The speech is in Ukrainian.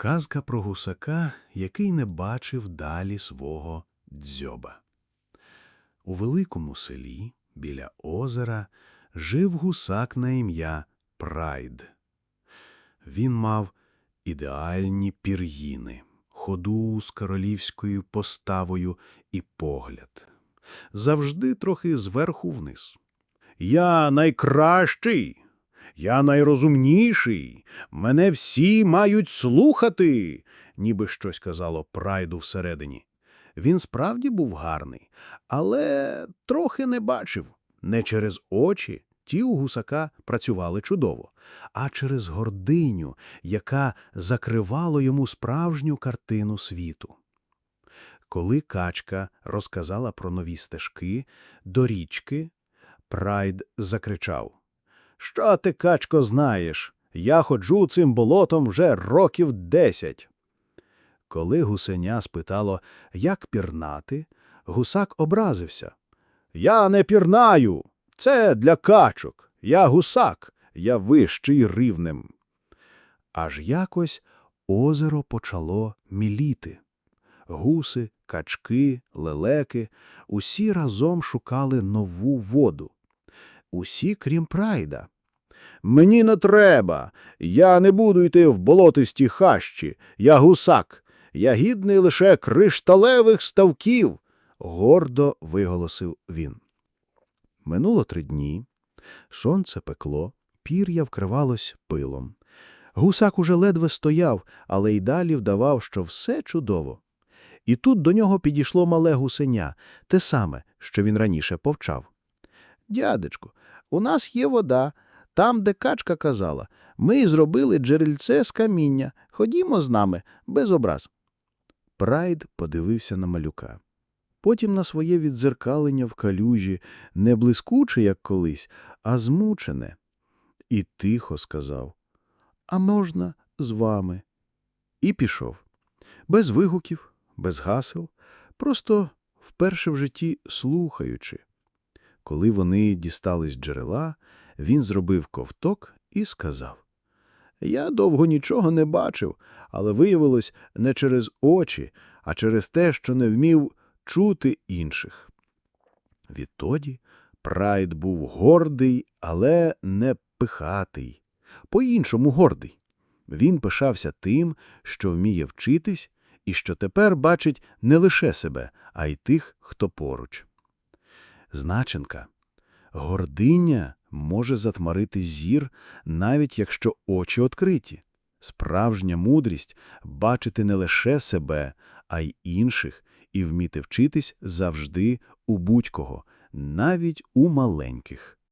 Казка про гусака, який не бачив далі свого дзьоба. У великому селі біля озера жив гусак на ім'я Прайд. Він мав ідеальні пір'їни, ходу з королівською поставою і погляд. Завжди трохи зверху вниз. Я найкращий, я найрозумніший, мене всі мають слухати, ніби щось казало прайду всередині. Він справді був гарний, але трохи не бачив. Не через очі ті у гусака працювали чудово, а через гординю, яка закривала йому справжню картину світу. Коли качка розказала про нові стежки до річки, Прайд закричав. Що ти, качко, знаєш? Я ходжу цим болотом вже років десять. Коли гусеня спитало, як пірнати, гусак образився. Я не пірнаю. Це для качок. Я гусак. Я вищий рівнем. Аж якось озеро почало міліти. Гуси, качки, лелеки – усі разом шукали нову воду. Усі, крім прайда. Мені не треба. Я не буду йти в болотисті хащі. Я гусак. Я гідний лише кришталевих ставків, гордо виголосив він. Минуло три дні. Сонце пекло, пір'я вкривалось пилом. Гусак уже ледве стояв, але й далі вдавав, що все чудово. І тут до нього підійшло мале гусеня, те саме, що він раніше повчав. Дядечку, у нас є вода. Там, де качка казала, ми зробили джерельце з каміння. Ходімо з нами, без образ. Прайд подивився на малюка. Потім на своє відзеркалення в калюжі, не блискуче, як колись, а змучене. І тихо сказав, а можна з вами? І пішов. Без вигуків, без гасел, просто вперше в житті слухаючи. Коли вони дістались джерела, він зробив ковток і сказав. Я довго нічого не бачив, але виявилось не через очі, а через те, що не вмів чути інших. Відтоді Прайд був гордий, але не пихатий, по-іншому гордий. Він пишався тим, що вміє вчитись, і що тепер бачить не лише себе, а й тих, хто поруч. Значенка. Гординя може затмарити зір, навіть якщо очі відкриті. Справжня мудрість – бачити не лише себе, а й інших, і вміти вчитись завжди у будь-кого, навіть у маленьких.